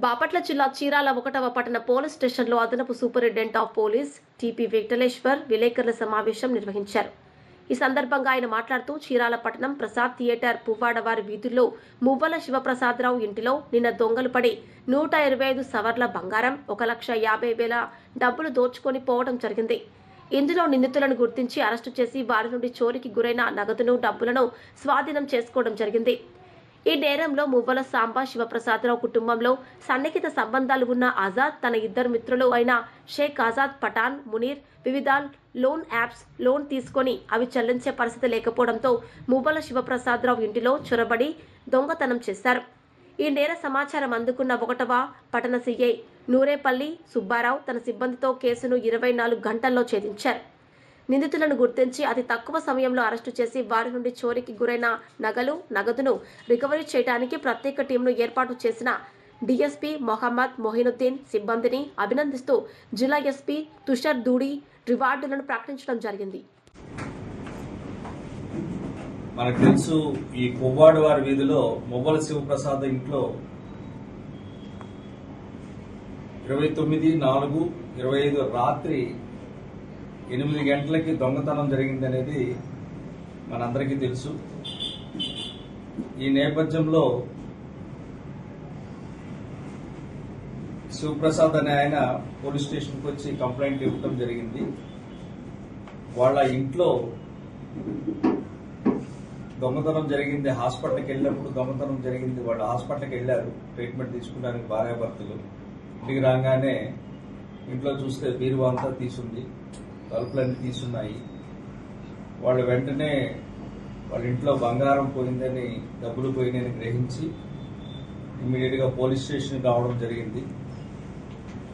బాపట్ల జిల్లా చీరాల ఒకటవ పట్టణ పోలీస్ స్టేషన్లో అదనపు superintendent of police TP Venkateshwar విలేకరుల సమావేశం నిర్వహించారు. ఈ సందర్భంగా ఆయన మాట్లాడుతూ చీరాల పట్టణం ప్రసాద్ థియేటర్ పువ్వాడవారి వీధుల్లో మువ్వల శివప్రసాదరావు ఇంటిలో నిన్న దొంగలు పడి నూట ఇరవై ఐదు సవర్ల బంగారం ఒక లక్ష యాభై వేల డబ్బులు దోచుకొని పోవడం జరిగింది. ఇందులో నిందితులను గుర్తించి అరెస్టు చేసి వారి నుండి చోరీకి గురైన నగదును డబ్బులను స్వాధీనం చేసుకోవడం జరిగింది. ఈ నేరంలో మువ్వల సాంబా శివప్రసాదరావు కుటుంబంలో సన్నిహిత సంబంధాలు ఉన్న ఆజాద్ తన ఇద్దరు మిత్రులు అయిన షేక్ ఆజాద్ పఠాన్ మునీర్ వివిధ లోన్ యాప్స్ లోన్ తీసుకొని అవి చెల్లించే పరిస్థితి లేకపోవడంతో మువ్వల శివప్రసాదరావు ఇంటిలో చొరబడి దొంగతనం చేశారు. ఈ నేర సమాచారం అందుకున్న ఒకటవ పట్టణ సీఐ నూరేపల్లి సుబ్బారావు తన సిబ్బందితో కేసును ఇరవై నాలుగు గంటల్లో ఛేదించారు. నిందితులను గుర్తించి అతి తక్కువ సమయంలో అరెస్టు చేసి వారి నుండి చోరీకి గురైన నగలు నగదును రికవరీ చేయడానికి ప్రత్యేక టీంను ఏర్పాటు చేసిన డీఎస్పీ మొహమ్మద్ మొహినుద్దీన్ సిబ్బందిని అభినందిస్తూ జిల్లా ఎస్పీ తుషార్ దూడి రివార్డులను ప్రకటించడం జరిగింది. మనకు తెలుసు ఈ కొవ్వాడు వారి వీధిలో మొవ్వల శివప్రసాద్ ఇంట్లో ఇరవై తొమ్మిది నాలుగు ఇరవై ఐదు రాత్రి ఎనిమిది గంటలకి దొంగతనం జరిగిందనేది మనందరికీ తెలుసు. ఈ నేపథ్యంలో శివప్రసాద్ అనే ఆయన పోలీస్ స్టేషన్కి వచ్చి కంప్లైంట్ ఇవ్వడం జరిగింది. వాళ్ళ ఇంట్లో దొంగతనం జరిగింది. హాస్పిటల్కి వెళ్ళినప్పుడు దొంగతనం జరిగింది. వాళ్ళు హాస్పిటల్కి వెళ్ళారు. ట్రీట్మెంట్ తీసుకోవడానికి భార్యాభర్తలు. ఇంటికి రాగానే ఇంట్లో చూస్తే బీరువా అంతా తీసుంది తలుపులన్నీ తీసున్నాయి. వాళ్ళు వెంటనే వాళ్ళ ఇంట్లో బంగారం పోయిందని డబ్బులు పోయినాయని గ్రహించి ఇమ్మీడియట్గా పోలీస్ స్టేషన్ రావడం జరిగింది.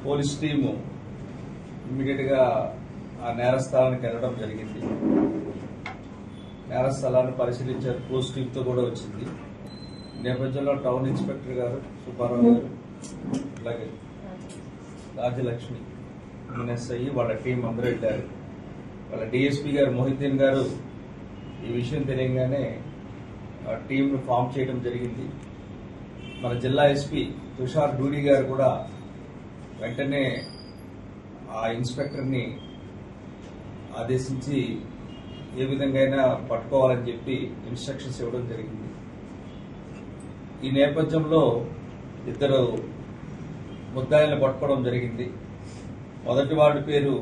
పోలీస్ టీము ఇమ్మీడియట్గా ఆ నేర స్థలానికి వెళ్ళడం జరిగింది. నేర స్థలాన్ని పరిశీలించారు క్లోజ్ టీమ్తో కూడా వచ్చింది. నేపథ్యంలో టౌన్ ఇన్స్పెక్టర్ గారు సుబ్బారావు గారు అలాగే రాజలక్ష్మి ఎన్ఎస్ఐ వాళ్ళ టీం అందరూ వెళ్ళారు. వాళ్ళ డిఎస్పీ గారు మొహిద్దీన్ గారు ఈ విషయం తెలియగానే ఆ టీంను ఫామ్ చేయడం జరిగింది. మన జిల్లా ఎస్పీ తుషార్ డూడి గారు కూడా వెంటనే ఆ ఇన్స్పెక్టర్ని ఆదేశించి ఏ విధంగా అయినా పట్టుకోవాలని చెప్పి ఇన్స్ట్రక్షన్స్ ఇవ్వడం జరిగింది. ఈ నేపథ్యంలో ఇద్దరు ముద్దాయిలను పట్టుకోవడం జరిగింది. మొదటి వాడి పేరు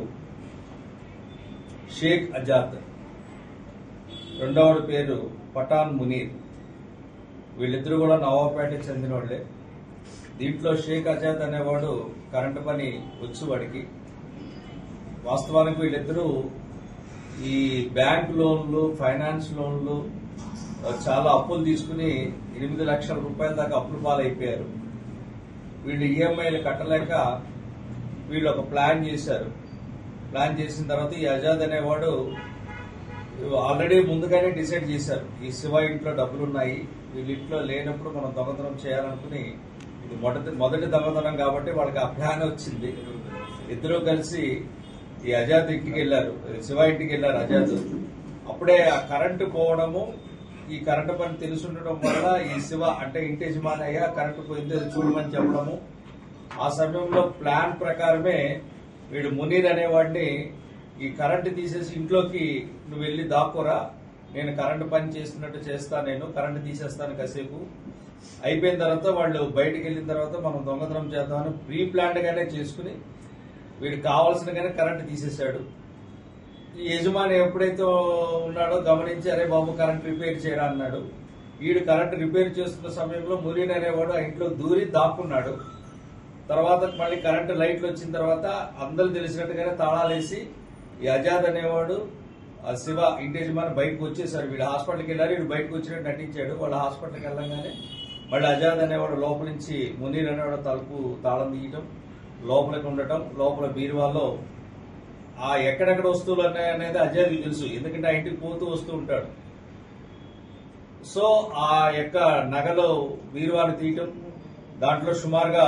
షేక్ అజాద్. రెండవడి పేరు పఠాన్ మునీర్. వీళ్ళిద్దరూ కూడా నవాబ్పేటకి చెందిన వాళ్ళే దీంట్లో షేక్ అజాద్ అనేవాడు కరెంటు పని వచ్చేవాడికి. వాస్తవానికి వీళ్ళిద్దరూ ఈ బ్యాంక్ లోన్లు ఫైనాన్స్ లోన్లు చాలా అప్పులు తీసుకుని ఎనిమిది లక్షల రూపాయల దాకా అప్పులు పాలైపోయారు. వీళ్ళు ఈఎంఐలు కట్టలేక వీళ్ళు ఒక ప్లాన్ చేశారు. ప్లాన్ చేసిన తర్వాత ఈ అజాద్ అనేవాడు ఆల్రెడీ ముందుగానే డిసైడ్ చేశారు. ఈ శివ ఇంట్లో డబ్బులు ఉన్నాయి వీళ్ళ ఇంట్లో లేనప్పుడు మనం దొంగతనం చేయాలనుకుని ఇది మొదటి మొదటి దొంగతనం కాబట్టి వాళ్ళకి ఆ ప్లాన్ వచ్చింది. ఇద్దరూ కలిసి ఈ అజాద్ ఇంటికి వెళ్ళారు. శివ ఇంటికి వెళ్ళారు అజాద్ అప్పుడే ఆ కరెంటు పోవడము ఈ కరెంటు పని తెలుసుండటం వల్ల ఈ శివ అంటే ఇంటి యజమానయ్య కరెంటు పోయింది చూడమని చెప్పడము ఆ సమయంలో ప్లాన్ ప్రకారమే వీడు మునీర్ అనేవాడిని ఈ కరెంటు తీసేసి ఇంట్లోకి నువ్వు వెళ్ళి దాక్కురా నేను కరెంటు పని చేస్తున్నట్టు చేస్తా నేను కరెంటు తీసేస్తాను కాసేపు. అయిపోయిన తర్వాత వాళ్ళు బయటకు వెళ్ళిన తర్వాత మనం దొంగతనం చేద్దామని ప్రీ ప్లాన్డ్గానే చేసుకుని వీడు కావాల్సినగానే కరెంటు తీసేశాడు. యజమాని ఎప్పుడైతే ఉన్నాడో గమనించి అరే బాబు కరెంట్ రిపేర్ చేయరా అన్నాడు. వీడు కరెంట్ రిపేర్ చేస్తున్న సమయంలో మురీన్ అనేవాడు ఆ ఇంట్లో దూరి దాక్కున్నాడు. తర్వాత మళ్ళీ కరెంటు లైట్లు వచ్చిన తర్వాత అందరూ తెలిసినట్టుగానే తాళాలేసి ఈ అజాద్ అనేవాడు ఆ శివ ఇంటి యజమాని బయటకు వచ్చేసారు. వీడు హాస్పిటల్కి వెళ్ళారు వీడు బయటకు వచ్చినట్టు నటించాడు. వాళ్ళ హాస్పిటల్కి వెళ్ళగానే మళ్ళీ అజాద్ అనేవాడు లోపల నుంచి మునీర్ అనేవాడు తలుపు తాళం తీయటం లోపలికి ఉండటం లోపల బీరువాలో ఆ ఎక్కడెక్కడ వస్తువులు ఉన్నాయి అనేది అజయ్కి తెలుసు. ఎందుకంటే ఆ ఇంటికి పోతూ వస్తూ ఉంటాడు. సో ఆ యొక్క నగలు బీరువాని తీయటం దాంట్లో సుమారుగా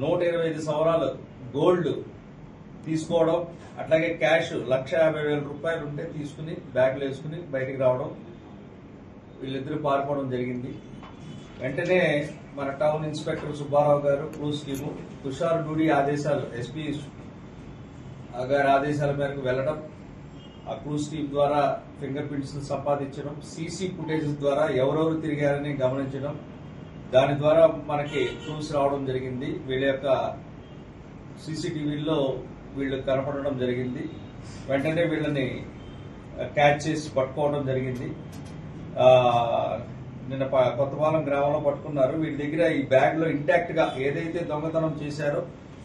నూట ఇరవై ఐదు సంవరాలు గోల్డ్ తీసుకోవడం అట్లాగే క్యాష్ లక్ష యాభై వేల రూపాయలు ఉంటే తీసుకుని బ్యాగ్లో వేసుకుని బయటికి రావడం వీళ్ళిద్దరూ పారిపోవడం జరిగింది. వెంటనే మన టౌన్ ఇన్స్పెక్టర్ సుబ్బారావు గారు క్లూస్ టీము తుషార్ డూడి ఆదేశాలు ఎస్పీ గారి ఆదేశాల మేరకు వెళ్ళడం ఆ క్లూస్ టీం ద్వారా ఫింగర్ ప్రింట్స్ సంపాదించడం సీసీ ఫుటేజ్ ద్వారా ఎవరెవరు తిరిగారని గమనించడం దాని ద్వారా మనకి చూసి రావడం జరిగింది. వీళ్ళ యొక్క సీసీటీవీలో వీళ్ళు కనపడడం జరిగింది. వెంటనే వీళ్ళని క్యాచ్ చేసి పట్టుకోవడం జరిగింది. నిన్న ప- కొత్తపాలెం గ్రామంలో పట్టుకున్నారు. వీళ్ళ దగ్గర ఈ బ్యాగ్లో ఇంటాక్ట్గా ఏదైతే దొంగతనం చేశారో